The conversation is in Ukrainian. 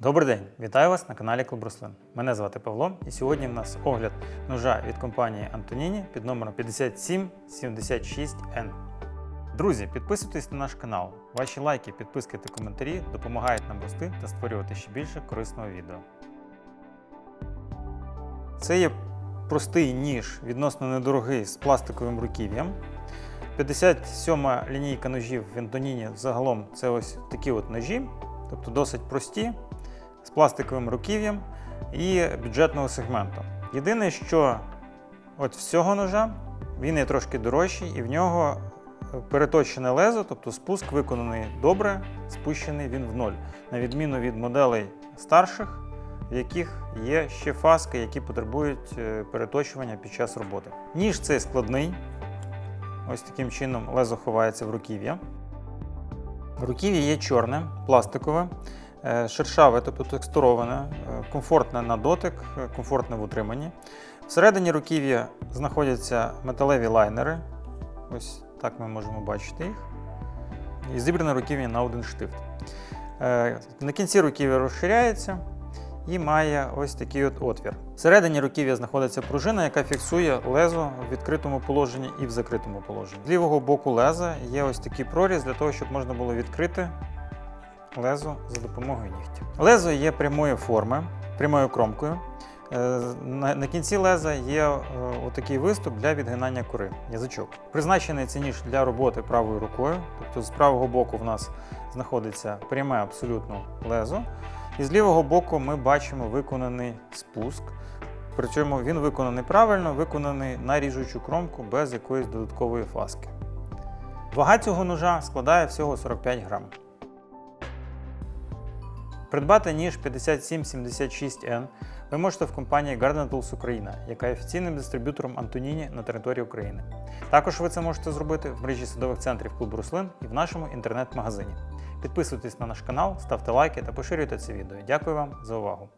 Добрий день, вітаю вас на каналі Клуб Рослин. Мене звати Павло, і сьогодні в нас огляд ножа від компанії Антоніні під номером 5776N. Друзі, підписуйтесь на наш канал. Ваші лайки, підписки та коментарі допомагають нам рости та створювати ще більше корисного відео. Це є простий ніж, відносно недорогий з пластиковим руків'ям. 57 лінійка ножів в Антоніні загалом це ось такі от ножі, тобто досить прості, пластиковим руків'ям і бюджетного сегменту. Єдине, що от з цього ножа він є трошки дорожчий, і в нього переточене лезо, тобто спуск виконаний добре, спущений він в ноль, на відміну від моделей старших, в яких є ще фаски, які потребують е, переточування під час роботи. Ніж цей складний. Ось таким чином лезо ховається в руків'я. Руків'я є чорне, пластикове, е, шершаве, тобто текстуроване, е, комфортне на дотик, е, комфортне в утриманні. Всередині руків'я знаходяться металеві лайнери. Ось так ми можемо бачити їх. І зібране руків'я на один штифт. Е, На кінці руків'я розширяється і має ось такий от отвір. Всередині руків'я знаходиться пружина, яка фіксує лезо в відкритому положенні і в закритому положенні. З лівого боку леза є ось такий проріз для того, щоб можна було відкрити лезо за допомогою нігтя. Лезо є прямої форми, прямою кромкою. Е, На, кінці леза є е, отакий виступ для відгинання кори, язичок. Призначений цей ніж для роботи правою рукою, тобто з правого боку в нас знаходиться пряме абсолютно лезо. І з лівого боку ми бачимо виконаний спуск. Причому він виконаний правильно, виконаний на ріжучу кромку без якоїсь додаткової фаски. Вага цього ножа складає всього 45 грам. Придбати ніж 5776N ви можете в компанії Garden Tools Україна, яка є офіційним дистриб'ютором Антоніні на території України. Також ви це можете зробити в мережі садових центрів клубу рослин і в нашому інтернет-магазині. Підписуйтесь на наш канал, ставте лайки та поширюйте це відео. Дякую вам за увагу!